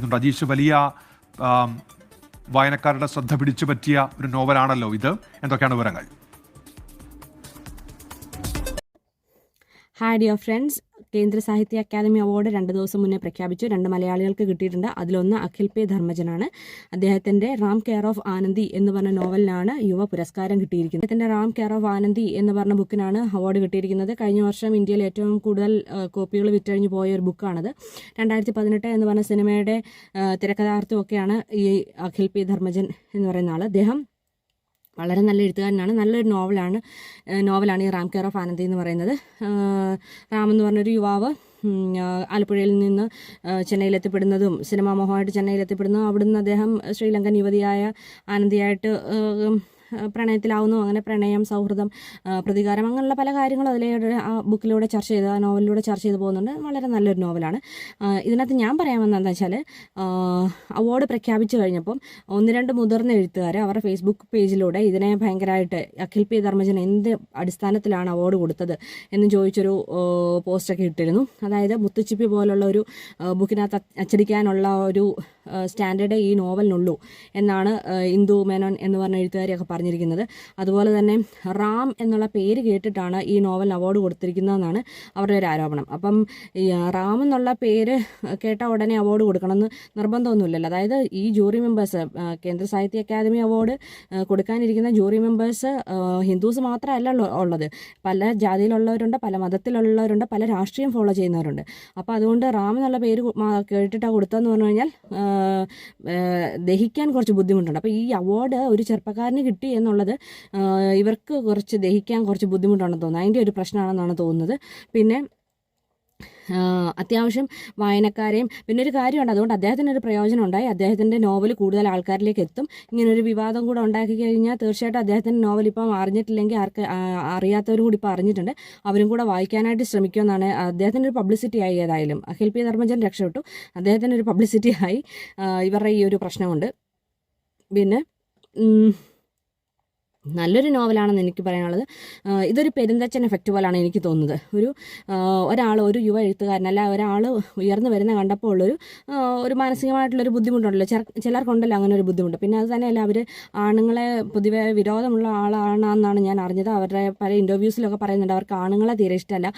ഇതുണ്ട് രജീഷ് വലിയ വായനക്കാരുടെ ശ്രദ്ധ പിടിച്ചു പറ്റിയ ഒരു നോവലാണല്ലോ ഇത്. എന്തൊക്കെയാണ് വിവരങ്ങൾ? ഹായ് ഡിയർ ഫ്രണ്ട്സ് കേന്ദ്ര സാഹിത്യ അക്കാദമി അവാർഡ് രണ്ട് ദിവസം മുന്നേ പ്രഖ്യാപിച്ചു. രണ്ട് മലയാളികൾക്ക് കിട്ടിയിട്ടുണ്ട്. അതിലൊന്ന് അഖിൽ പി ധർമ്മജനാണ്. അദ്ദേഹത്തിന്റെ റാം കെയർ ഓഫ് ആനന്ദി എന്ന് പറഞ്ഞ നോവലിനാണ് യുവ പുരസ്കാരം കിട്ടിയിരിക്കുന്നത്. അദ്ദേഹത്തിന്റെ റാം കെയർ ഓഫ് ആനന്ദി എന്ന് പറഞ്ഞ ബുക്കിനാണ് അവാർഡ് കിട്ടിയിരിക്കുന്നത്. കഴിഞ്ഞ വർഷം ഇന്ത്യയിൽ ഏറ്റവും കൂടുതൽ കോപ്പികൾ വിറ്റഴിഞ്ഞു പോയ ഒരു ബുക്കാണത്. രണ്ടായിരത്തി പതിനെട്ട് എന്ന് പറഞ്ഞ സിനിമയുടെ തിരക്കഥാർത്ഥമൊക്കെയാണ് ഈ അഖിൽ പി ധർമ്മജൻ എന്ന് പറയുന്ന ആൾ അദ്ദേഹം വളരെ നല്ല എഴുത്തുകാരനാണ് നല്ലൊരു നോവലാണ് നോവലാണ് ഈ റാം കെയർ ഓഫ് ആനന്ദി എന്ന് പറയുന്നത്. റാം എന്ന് പറഞ്ഞൊരു യുവാവ് ആലപ്പുഴയിൽ നിന്ന് ചെന്നൈയിലെത്തിപ്പെടുന്നതും സിനിമാ മോഹമായിട്ട് ചെന്നൈയിലെത്തിപ്പെടുന്നതും അവിടുന്ന് അദ്ദേഹം ശ്രീലങ്കൻ യുവതിയായ ആനന്ദിയായിട്ട് പ്രണയത്തിലാവുന്നു. അങ്ങനെ പ്രണയം സൗഹൃദം പ്രതികാരം അങ്ങനെയുള്ള പല കാര്യങ്ങളും അതിലെ ആ ബുക്കിലൂടെ ചർച്ച ചെയ്ത് ആ നോവലിലൂടെ ചർച്ച ചെയ്ത് പോകുന്നുണ്ട്. വളരെ നല്ലൊരു നോവലാണ്. ഇതിനകത്ത് ഞാൻ പറയാൻ വന്നതെന്ന് വെച്ചാൽ അവാർഡ് പ്രഖ്യാപിച്ചു കഴിഞ്ഞപ്പം ഒന്ന് രണ്ട് മുതിർന്ന എഴുത്തുകാർ അവരുടെ ഫേസ്ബുക്ക് പേജിലൂടെ ഇതിനെ ഭയങ്കരമായിട്ട് അഖിൽ പി ധർമ്മജൻ എന്ത് അടിസ്ഥാനത്തിലാണ് അവാർഡ് കൊടുത്തത് എന്ന് ചോദിച്ചൊരു പോസ്റ്റൊക്കെ ഇട്ടിരുന്നു. അതായത് മുത്തുച്ചിപ്പി പോലുള്ള ഒരു ബുക്കിനകത്ത് അച്ചടിക്കാനുള്ള ഒരു സ്റ്റാൻഡേർഡ് ഈ നോവലിനുള്ളൂ എന്നാണ് ഇന്ദു മേനോൻ എന്ന് പറഞ്ഞ എഴുത്തുകാരിയൊക്കെ പറഞ്ഞിരിക്കുന്നത്. അതുപോലെ തന്നെ റാം എന്നുള്ള പേര് കേട്ടിട്ടാണ് ഈ നോവലിന് അവാർഡ് കൊടുത്തിരിക്കുന്നതെന്നാണ് അവരുടെ ഒരു ആരോപണം. അപ്പം റാം എന്നുള്ള പേര് കേട്ട ഉടനെ അവാർഡ് കൊടുക്കണമെന്ന് നിർബന്ധമൊന്നുമില്ലല്ലോ. അതായത് ഈ jury members Kendra Sahitya Akademi award കൊടുക്കാനിരിക്കുന്ന jury members Hindus മാത്രമല്ല ഉള്ളത്. പല ജാതിയിലുള്ളവരുണ്ട് പല മതത്തിലുള്ളവരുണ്ട് പല രാഷ്ട്രീയം ഫോളോ ചെയ്യുന്നവരുണ്ട്. അപ്പോൾ അതുകൊണ്ട് റാം എന്നുള്ള പേര് കേട്ടിട്ടാണ് കൊടുത്തതെന്ന് പറഞ്ഞു കഴിഞ്ഞാൽ ദഹിക്കാൻ കുറച്ച് ബുദ്ധിമുട്ടുണ്ട്. അപ്പോൾ ഈ അവാർഡ് ഒരു ചെറുപ്പക്കാരന് കിട്ടി എന്നുള്ളത് ഇവർക്ക് കുറച്ച് ദഹിക്കാൻ കുറച്ച് ബുദ്ധിമുട്ടാണെന്ന് തോന്നുന്നത് അതിന്റെ ഒരു പ്രശ്നമാണെന്നാണ് തോന്നുന്നത്. പിന്നെ അത്യാവശ്യം വായനക്കാരെയും പിന്നെ ഒരു കാര്യമുണ്ട് അതുകൊണ്ട് അദ്ദേഹത്തിന് ഒരു പ്രയോജനം ഉണ്ടായി. അദ്ദേഹത്തിന്റെ നോവൽ കൂടുതൽ ആൾക്കാരിലേക്ക് എത്തും. ഇങ്ങനൊരു വിവാദം കൂടെ ഉണ്ടാക്കി കഴിഞ്ഞാൽ തീർച്ചയായിട്ടും അദ്ദേഹത്തിന്റെ നോവൽ ഇപ്പം അറിഞ്ഞിട്ടില്ലെങ്കിൽ ആർക്ക് അറിയാത്തവരും കൂടി ഇപ്പോൾ അറിഞ്ഞിട്ടുണ്ട്. അവരും കൂടെ വായിക്കാനായിട്ട് ശ്രമിക്കുമെന്നാണ് അദ്ദേഹത്തിന്റെ ഒരു പബ്ലിസിറ്റി ആയി ഏതായാലും. അഖിൽ പി ധർമ്മജൻ രക്ഷപ്പെട്ടു. അദ്ദേഹത്തിന്റെ ഒരു പബ്ലിസിറ്റി ആയി ഇവരുടെ ഈ ഒരു പ്രശ്നമുണ്ട്. പിന്നെ നല്ലൊരു നോവലാണെന്ന് എനിക്ക് പറയാനുള്ളത്. ഇതൊരു പെരുന്തച്ചൻ എഫക്റ്റ് പോലാണ് എനിക്ക് തോന്നുന്നത്. ഒരു ഒരാൾ ഒരു യുവ എഴുത്തുകാരനല്ല ഒരാൾ ഉയർന്നു വരുന്ന കണ്ടപ്പോൾ ഉള്ളൊരു ഒരു മാനസികമായിട്ടുള്ളൊരു ബുദ്ധിമുട്ടുണ്ടല്ലോ. ചില ചിലർക്കുണ്ടല്ലോ അങ്ങനെ ഒരു ബുദ്ധിമുട്ട്. പിന്നെ അത് തന്നെയല്ല അവർ ആണുങ്ങളെ പൊതുവെ വിരോധമുള്ള ആളാണെന്നാണ് ഞാൻ അറിഞ്ഞത്. അവരുടെ പല ഇന്റർവ്യൂസിലൊക്കെ പറയുന്നുണ്ട്. അവർക്ക് ആണുങ്ങളെ തീരെ ഇഷ്ടമല്ല.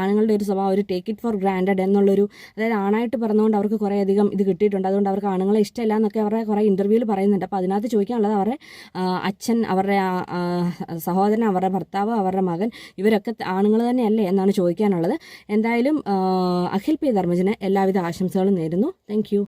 ആണുങ്ങളുടെ ഒരു സ്വഭാവം ഒരു ടേക്ക് ഇറ്റ് ഫോർ ഗ്രാൻഡഡ് എന്നുള്ളൊരു അതായത് ആണായിട്ട് പറഞ്ഞുകൊണ്ട് അവർക്ക് കുറേ അധികം ഇത് കിട്ടിയിട്ടുണ്ട്. അതുകൊണ്ട് അവർക്ക് ആണുങ്ങളെ ഇഷ്ടമില്ല എന്നൊക്കെ അവരുടെ കുറേ ഇന്റർവ്യൂവിൽ പറയുന്നുണ്ട്. അപ്പോൾ അതിനകത്ത് ചോദിക്കാനുള്ളത് അവരുടെ അച്ഛൻ അച്ഛൻ അവരുടെ സഹോദരൻ അവരുടെ ഭർത്താവ് അവരുടെ മകൻ ഇവരൊക്കെ ആണുങ്ങൾ തന്നെയല്ലേ എന്നാണ് ചോദിക്കാനുള്ളത്. എന്തായാലും അഖിൽ പി. ധർമ്മജന് എല്ലാവിധ ആശംസകളും നേരുന്നു. താങ്ക്